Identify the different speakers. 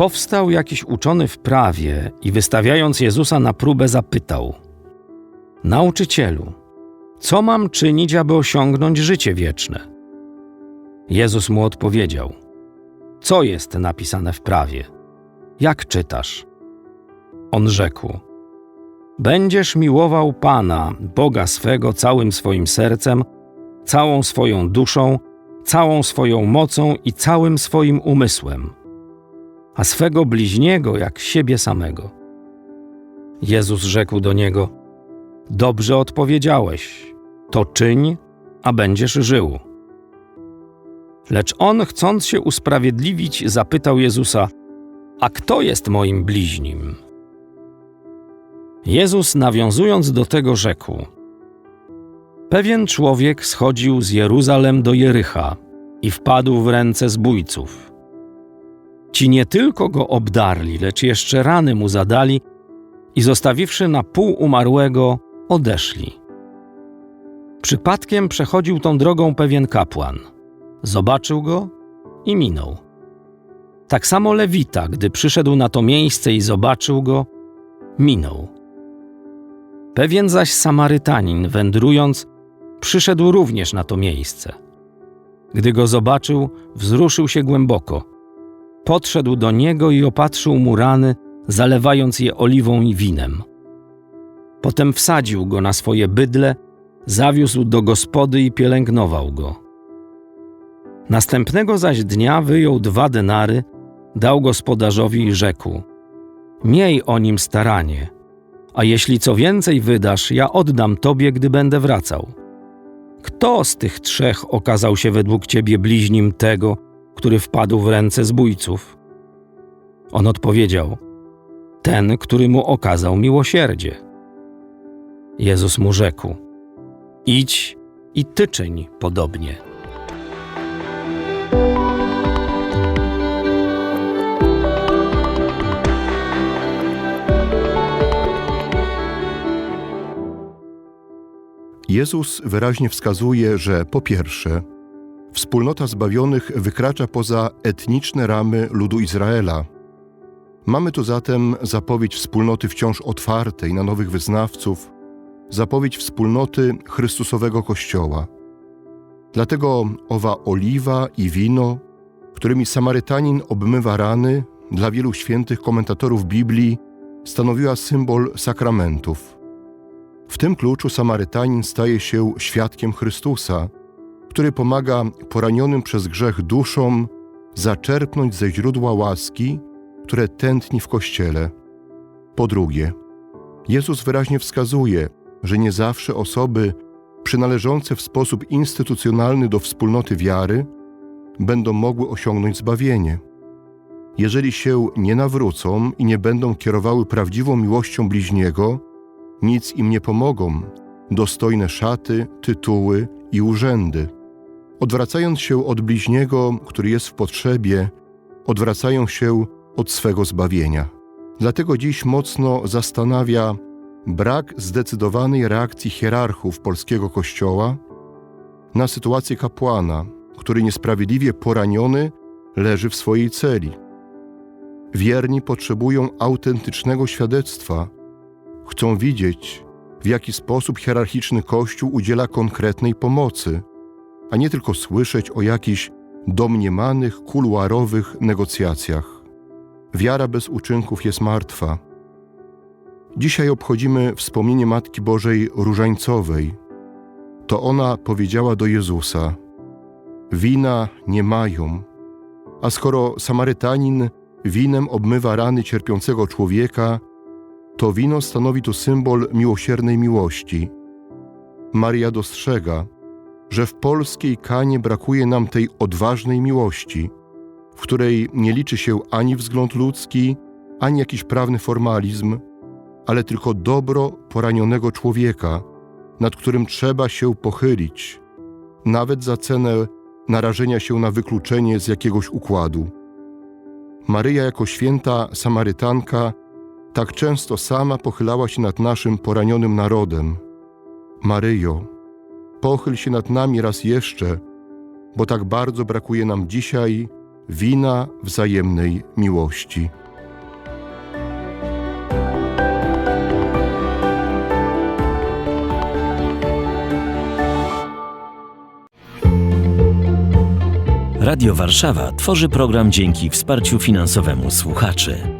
Speaker 1: Powstał jakiś uczony w prawie i wystawiając Jezusa na próbę zapytał: Nauczycielu, co mam czynić, aby osiągnąć życie wieczne? Jezus mu odpowiedział: Co jest napisane w prawie? Jak czytasz? On rzekł: Będziesz miłował Pana, Boga swego, całym swoim sercem, całą swoją duszą, całą swoją mocą i całym swoim umysłem, a swego bliźniego jak siebie samego. Jezus rzekł do niego: Dobrze odpowiedziałeś, to czyń, a będziesz żył. Lecz on, chcąc się usprawiedliwić, zapytał Jezusa: A kto jest moim bliźnim? Jezus, nawiązując do tego, rzekł: Pewien człowiek schodził z Jeruzalem do Jericha i wpadł w ręce zbójców. Ci nie tylko go obdarli, lecz jeszcze rany mu zadali i zostawiwszy na pół umarłego, odeszli. Przypadkiem przechodził tą drogą pewien kapłan. Zobaczył go i minął. Tak samo Lewita, gdy przyszedł na to miejsce i zobaczył go, minął. Pewien zaś Samarytanin, wędrując, przyszedł również na to miejsce. Gdy go zobaczył, wzruszył się głęboko. Podszedł do niego i opatrzył mu rany, zalewając je oliwą i winem. Potem wsadził go na swoje bydle, zawiózł do gospody i pielęgnował go. Następnego zaś dnia wyjął dwa denary, dał gospodarzowi i rzekł: Miej o nim staranie, a jeśli co więcej wydasz, ja oddam tobie, gdy będę wracał. Kto z tych trzech okazał się według ciebie bliźnim tego, który wpadł w ręce zbójców? On odpowiedział: Ten, który mu okazał miłosierdzie. Jezus mu rzekł: Idź i ty czyń podobnie.
Speaker 2: Jezus wyraźnie wskazuje, że po pierwsze, wspólnota zbawionych wykracza poza etniczne ramy ludu Izraela. Mamy tu zatem zapowiedź wspólnoty wciąż otwartej na nowych wyznawców, zapowiedź wspólnoty Chrystusowego Kościoła. Dlatego owa oliwa i wino, którymi Samarytanin obmywa rany, dla wielu świętych komentatorów Biblii stanowiła symbol sakramentów. W tym kluczu Samarytanin staje się świadkiem Chrystusa, który pomaga poranionym przez grzech duszom zaczerpnąć ze źródła łaski, które tętni w Kościele. Po drugie, Jezus wyraźnie wskazuje, że nie zawsze osoby przynależące w sposób instytucjonalny do wspólnoty wiary będą mogły osiągnąć zbawienie. Jeżeli się nie nawrócą i nie będą kierowały prawdziwą miłością bliźniego, nic im nie pomogą dostojne szaty, tytuły i urzędy. Odwracając się od bliźniego, który jest w potrzebie, odwracają się od swego zbawienia. Dlatego dziś mocno zastanawia brak zdecydowanej reakcji hierarchów polskiego kościoła na sytuację kapłana, który niesprawiedliwie poraniony leży w swojej celi. Wierni potrzebują autentycznego świadectwa chcą widzieć, w jaki sposób hierarchiczny Kościół udziela konkretnej pomocy, a nie tylko słyszeć o jakichś domniemanych, kuluarowych negocjacjach. Wiara bez uczynków jest martwa. Dzisiaj obchodzimy wspomnienie Matki Bożej Różańcowej. To ona powiedziała do Jezusa: Wina nie mają, a skoro Samarytanin winem obmywa rany cierpiącego człowieka, to wino stanowi tu symbol miłosiernej miłości. Maria dostrzega, że w polskiej kanie brakuje nam tej odważnej miłości, w której nie liczy się ani wzgląd ludzki, ani jakiś prawny formalizm, ale tylko dobro poranionego człowieka, nad którym trzeba się pochylić, nawet za cenę narażenia się na wykluczenie z jakiegoś układu. Maryja, jako święta Samarytanka, tak często sama pochylała się nad naszym poranionym narodem. Maryjo, pochyl się nad nami raz jeszcze, bo tak bardzo brakuje nam dzisiaj wina wzajemnej miłości.
Speaker 3: Radio Warszawa tworzy program dzięki wsparciu finansowemu słuchaczy.